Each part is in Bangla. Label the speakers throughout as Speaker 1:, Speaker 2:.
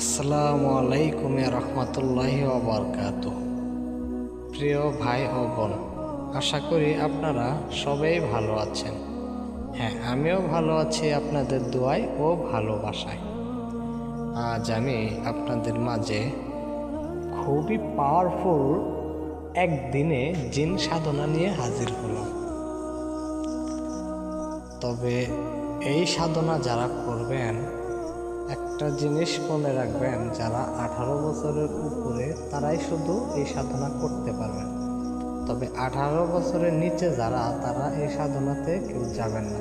Speaker 1: আসসালামু আলাইকুম রহমতুল্লাহ ওবরকাত প্রিয় ভাই ও বোন, আশা করি আপনারা সবাই ভালো আছেন। হ্যাঁ আমিও ভালো আছি আপনাদের দোয়ায় ও ভালোবাসায়। আজ আমি আপনাদের মাঝে খুবই পাওয়ারফুল একদিনে জিন সাধনা নিয়ে হাজির হলাম। তবে এই সাধনা যারা করবেন একটা জিনিস মনে রাখবেন, যারা আঠারো বছরের উপরে তারাই শুধু এই সাধনা করতে পারবেন। তবে আঠারো বছরের নিচে যারা, তারা এই সাধনাতে কেউ যাবেন না।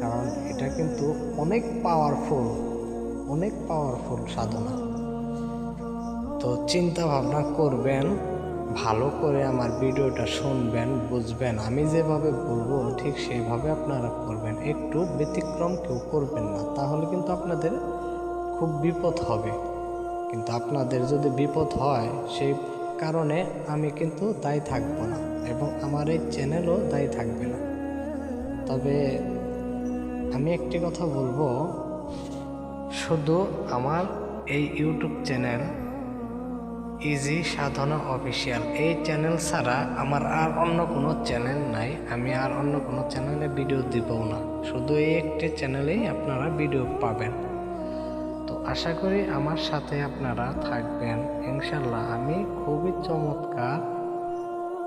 Speaker 1: কারণ এটা কিন্তু অনেক পাওয়ারফুল অনেক পাওয়ারফুল সাধনা। তো চিন্তা ভাবনা করবেন ভালো করে আমার ভিডিওটা শুনবেন, বুঝবেন। আমি যেভাবে বলব, ঠিক সেইভাবে আপনারা করবেন। একটু ব্যতিক্রম কেউ করবেন না, তাহলে কিন্তু আপনাদের খুব বিপদ হবে। কিন্তু আপনাদের যদি বিপদ হয়, সেই কারণে আমি কিন্তু দায়ী থাকব না এবং আমার এই চ্যানেলও দায়ী থাকবে না। তবে আমি একটি কথা বলব, শুধু আমার এই YouTube channel easy Sadhana official. এই চ্যানেল ছাড়া আমার আর অন্য কোনো চ্যানেল নাই। আমি আর অন্য কোনো চ্যানেলে ভিডিও দিবও না। শুধু এই একটি চ্যানেলেই আপনারা ভিডিও পাবেন। তো আশা করি আমার সাথে আপনারা থাকবেন। ইনশাল্লাহ আমি খুবই চমৎকার।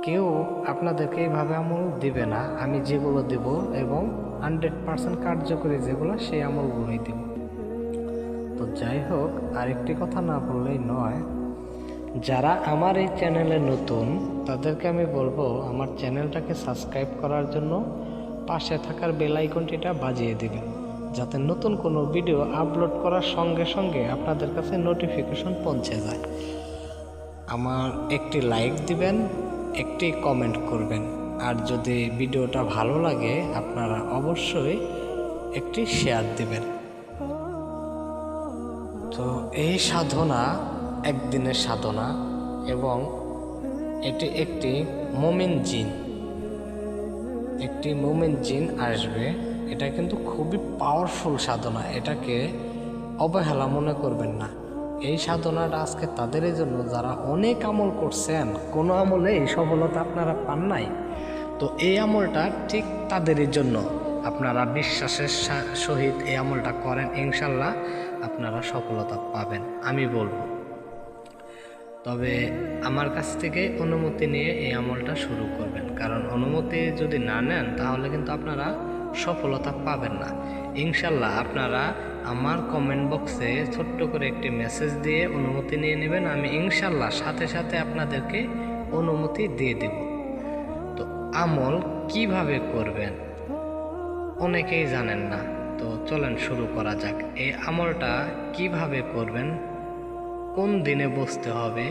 Speaker 1: কেউ আপনাদেরকে এইভাবে আমল দিবে না। আমি যেগুলো দেব এবং হান্ড্রেড পার্সেন্ট কার্যকরী যেগুলো সেই আমলগুলোই দিব। তো যাই হোক, আরেকটি কথা না বললেই নয় যারা আমার এই চ্যানেলে নতুন, তাদেরকে আমি বলব আমার চ্যানেলটাকে সাবস্ক্রাইব করার জন্য পাশে থাকার বেল আইকনটিটা বাজিয়ে দেবেন, যাতে নতুন কোনো ভিডিও আপলোড করার সঙ্গে সঙ্গে আপনাদের কাছে নোটিফিকেশন পৌঁছে যায়। আমার একটি লাইক দিবেন, একটি কমেন্ট করবেন, আর যদি ভিডিওটা ভালো লাগে, আপনারা অবশ্যই একটি শেয়ার দিবেন। তো এই সাধনা একদিনের সাধনা এবং এটি একটি মোমিন জিন। একটি মোমিন জিন আসবে, এটা কিন্তু খুবই পাওয়ারফুল সাধনা, এটাকে অবহেলা মনে করবেন না। এই সাধনাটা আজকে তাদেরই জন্য, যারা অনেক আমল করছেন, কোনো আমলে এই সফলতা আপনারা পান নাই। তো এই আমলটা ঠিক তাদেরই জন্য। আপনারা বিশ্বাসের সহিত এই আমলটা করেন, ইনশাল্লাহ আপনারা সফলতা পাবেন, আমি বলব। তবে আমার কাছ থেকে অনুমতি নিয়ে এই আমলটা শুরু করবেন। কারণ অনুমতি যদি না নেন, তাহলে কিন্তু আপনারা সফলতা পাবেন না। ইনশাল্লাহ আপনারা আমার কমেন্ট বক্সে ছোট্ট করে একটি মেসেজ দিয়ে অনুমতি নিয়ে নেবেন। আমি ইনশাল্লাহ সাথে সাথে আপনাদেরকে অনুমতি দিয়ে দেব। তো আমল কীভাবে করবেন? অনেকেই জানেন না। তো চলেন শুরু করা যাক। এই আমলটা কীভাবে করবেন? কোন দিনে বসতে হবে,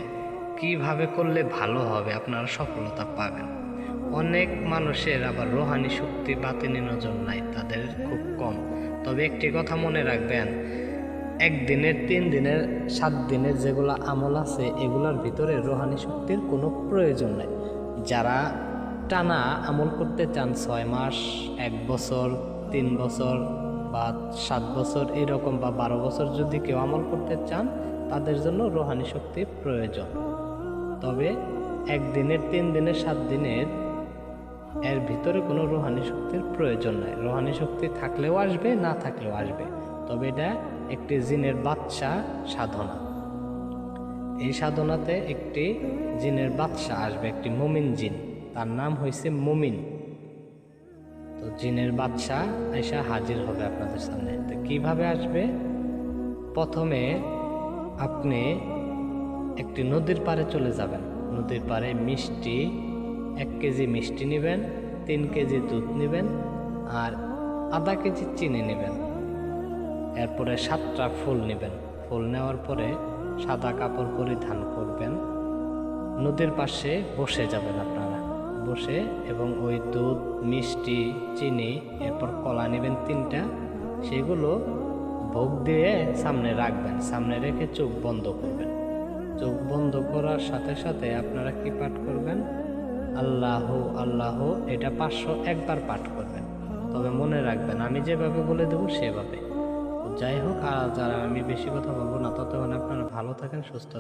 Speaker 1: কীভাবে করলে ভালো হবে, আপনারা সফলতা পাবেন। অনেক মানুষের আবার রোহানি শক্তি বাতিনি নজর নাই, তাদের খুব কম। তবে একটি কথা মনে রাখবেন, একদিনের, তিন দিনের, সাত দিনের যেগুলো আমল আছে, এগুলোর ভিতরে রোহানি শক্তির কোনো প্রয়োজন নেই। যারা টানা আমল করতে চান, ছয় মাস, এক বছর, তিন বছর বা সাত বছর, এরকম বা বারো বছর যদি কেউ আমল করতে চান তাদের জন্য রোহানি শক্তি প্রয়োজন। তবে একদিনের তিন দিনের, সাত দিনের, এর ভিতরে কোনো রোহানি শক্তির প্রয়োজন নাই। রোহানি শক্তি থাকলেও আসবে, না থাকলেও আসবে। তবে এটা একটি জিনের বাচ্চা সাধনা। এই সাধনাতে একটি জিনের বাচ্চা আসবে, একটি মুমিন জিন। তার নাম হয়েছে মুমিন। তো জিনের বাচ্চা এসে হাজির হবে আপনাদের সামনে। তো কীভাবে আসবে? প্রথমে আপনি একটি নদীর পাড়ে চলে যাবেন। নদীর পাড়ে মিষ্টি, এক কেজি মিষ্টি নেবেন, তিন কেজি দুধ নেবেন আর আধা কেজি চিনি নেবেন। এরপরে সাতটা ফুল নেবেন। ফুল নেওয়ার পরে সাদা কাপড় পরিধান করবেন। নদীর পাশে বসে যাবেন আপনারা। বসে এবং ওই দুধ, মিষ্টি, চিনি, এরপর কলা নেবেন তিনটা। সেগুলো ভোগ দিয়ে সামনে রাখবেন, সামনে রেখে চোখ বন্ধ করবেন। চোখ বন্ধ করার সাথে সাথে আপনারা কি পাঠ করবেন? আল্লাহ আল্লাহ, এটা পাঁচশো একবার পাঠ করবেন। তবে মনে রাখবেন, আমি যেভাবে বলে দেবো সেভাবে।
Speaker 2: যাই হোক, আর যারা আমি বেশি কথা বলব না, ততক্ষণ আপনারা ভালো থাকেন, সুস্থ